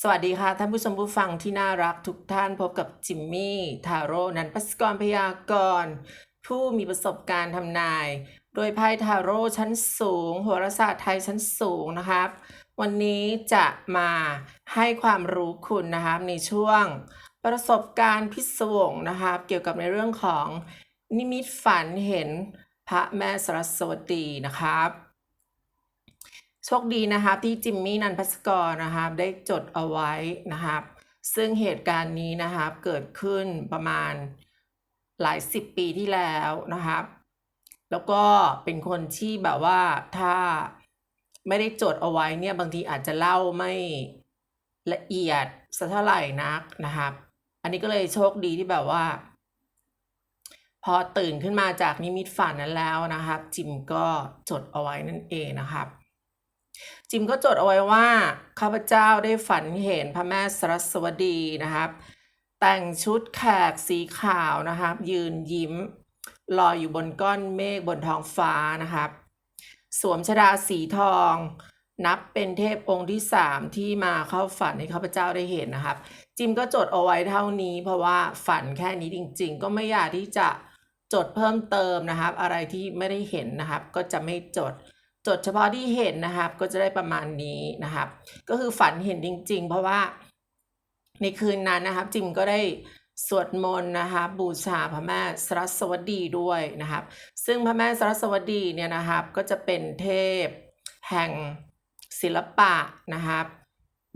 สวัสดีค่ะ ท่านผู้ชมผู้ฟังที่น่ารักทุกท่านพบกับจิมมี่ทาโร่นันพัสกรพยากรณ์ผู้มีประสบการณ์ทำนาย โดยไพ่ทาโร่ชั้นสูงโหราศาสตร์ไทยชั้นสูงนะครับ วันนี้จะมาให้ความรู้คุณนะครับในช่วงประสบการณ์พิศวงนะครับ เกี่ยวกับในเรื่องของนิมิตฝันเห็นพระแม่สรัสวตีนะครับ โชคดีนะครับที่จิมมี่นันพัสกรนะครับได้จดเอาไว้นะครับ ซึ่งเหตุการณ์นี้นะครับเกิดขึ้นประมาณหลายสิบปีที่แล้วนะครับ แล้วก็เป็นคนที่แบบว่าถ้าไม่ได้จดเอาไว้เนี่ยบางทีอาจจะเล่าไม่ละเอียดสักเท่าไหร่นักนะครับ อันนี้ก็เลยโชคดีที่แบบว่า พอตื่นขึ้นมาจากนิมิตฝันนั้นแล้วนะครับ จิมก็จดเอาไว้นั่นเองนะครับ จิมก็จดเอาไว้ว่าข้าพเจ้าได้ฝันเห็นพระแม่สรัสวดีนะครับ แต่งชุดแขกสีขาวนะครับ ยืนยิ้มลอยอยู่บนก้อนเมฆบนท้องฟ้านะครับ สวมชดาสีทอง นับเป็นเทพองค์ที่สามที่มาเข้าฝันให้ข้าพเจ้าได้เห็นนะครับ จิมก็จดเอาไว้เท่านี้ เพราะว่าฝันแค่นี้จริง ๆ ก็ไม่อยากที่จะจดเพิ่มเติมนะครับ อะไรที่ไม่ได้เห็นนะครับ ก็จะไม่จด จดเฉพาะที่เห็นนะครับ ก็จะได้ประมาณนี้นะครับ ก็คือฝันเห็นจริง ๆ เพราะว่าในคืนนั้นนะครับ จิมก็ได้สวดมนต์นะครับบูชาพระแม่สรัสวดีด้วยนะครับ ซึ่งพระแม่สรัสวดีเนี่ยนะครับ ก็จะเป็นเทพแห่งศิลปะนะครับ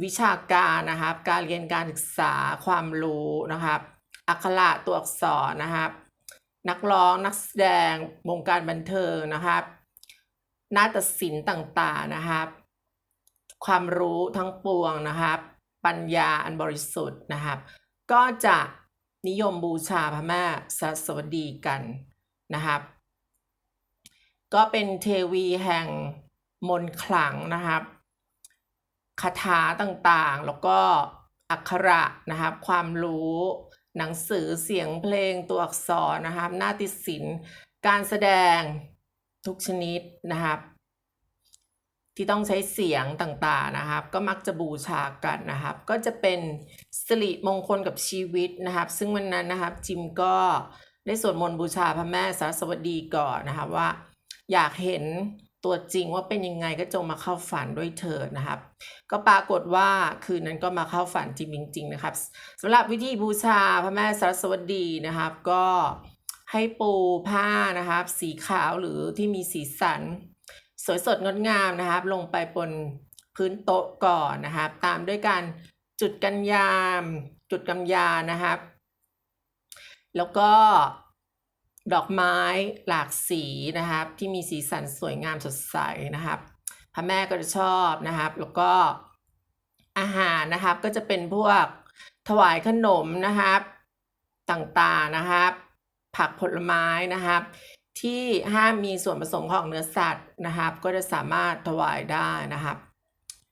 วิชาการนะครับ การเรียนการศึกษาความรู้นะครับอักขระตัวอักษรนะครับ นักร้องนักแสดงวงการบันเทิงนะครับ นาฏศิลป์ต่างๆนะครับ ความรู้ทั้งปวงนะครับ ปัญญาอันบริสุทธิ์นะครับ ก็จะนิยมบูชาพระแม่สรัสวดีกันนะครับ ก็เป็นเทวีแห่งมนต์ขลังนะครับคาถาต่างๆ แล้วก็อักขระนะครับ ความรู้หนังสือเสียงเพลงตัวอักษรนะครับ นาฏศิลป์การแสดง ทุกชนิดนะครับ ที่ต้องใช้เสียงต่างๆนะครับ ก็มักจะบูชากันนะครับ ก็จะเป็นสิริมงคลกับชีวิตนะครับ ซึ่งวันนั้นนะครับจิมก็ได้สวดมนต์บูชาพระแม่สารสวัสดีก่อนนะครับว่า อยากเห็นตัวจริงว่าเป็นยังไงก็จงมาเข้าฝันด้วยเถิดนะครับ ก็ปรากฏว่าคืนนั้นก็มาเข้าฝันจริงจริงๆนะครับสำหรับวิธีบูชาพระแม่สารสวัสดีนะครับ ก็ ให้ปูผ้านะครับ สีขาวหรือที่มีสีสัน สวยสดงดงามนะครับ ลงไปบนพื้นโต๊ะก่อนนะครับ ตามด้วยการจุดกันยาม จุดกำยานะครับ แล้วก็ดอกไม้หลากสีนะครับ ที่มีสีสันสวยงามสดใสนะครับพระแม่ก็จะชอบนะครับ แล้วก็อาหารนะครับก็จะเป็นพวกถวายขนมนะครับ ต่างๆนะครับ ผักผลไม้นะครับ ที่ห้ามมีส่วนผสมของเนื้อสัตว์นะครับ ก็จะสามารถถวายได้นะครับ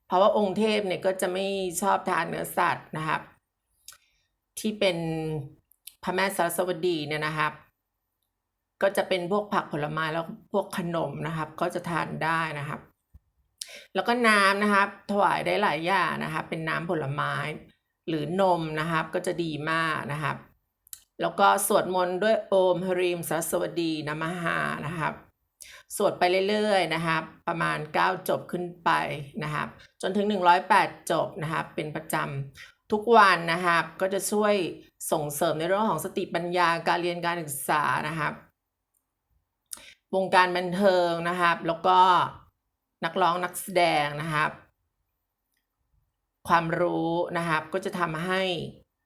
เพราะว่าองค์เทพเนี่ยก็จะไม่ชอบทานเนื้อสัตว์นะครับ ที่เป็นพระแม่สารสวดีเนี่ยนะครับ ก็จะเป็นพวกผักผลไม้แล้วพวกขนมนะครับ ก็จะทานได้นะครับ แล้วก็น้ำนะครับ ถวายได้หลายอย่างนะครับ เป็นน้ำผลไม้หรือนมนะครับ ก็จะดีมากนะครับ แล้วก็สวดมนต์ด้วยโอมฮริมสสวดีนามหานะครับ สวดไปเรื่อยๆนะครับ ประมาณ 9 จบขึ้นไปนะครับ จนถึง 108 จบนะครับ เป็นประจำทุกวันนะครับ ก็จะช่วยส่งเสริมในเรื่องของสติปัญญาการเรียนการศึกษานะครับ วงการบันเทิงนะครับ แล้วก็นักร้องนักแสดงนะครับ ความรู้นะครับก็จะทำให้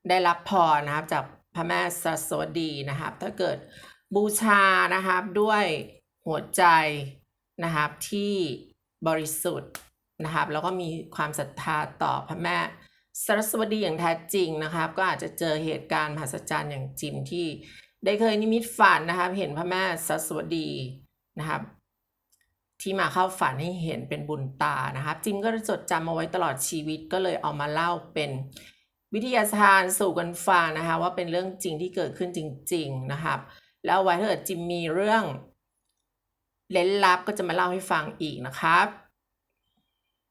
ได้รับพรนะครับจาก พระแม่สรัสวดีนะครับ ถ้าเกิดบูชานะครับด้วยหัวใจนะครับที่บริสุทธิ์นะครับ แล้วก็มีความศรัทธาต่อพระแม่สรสวดีอย่างแท้จริงนะครับ ก็อาจจะเจอเหตุการณ์มหัศจรรย์อย่างจิมที่ได้เคยนิมิตฝันนะครับ เห็นพระแม่สรสวดีนะครับ ที่มาเข้าฝันให้เห็นเป็นบุญตานะครับ จิมก็จดจำเอาไว้ตลอดชีวิตก็เลยเอามาเล่าเป็น วิทยาทานสู่กันฟังนะคะว่าเป็นเรื่องจริงที่เกิดขึ้นจริง ๆนะครับ แล้วไว้ถ้าเกิดจิมมีเรื่องเล้นลับก็จะมาเล่าให้ฟังอีกนะครับ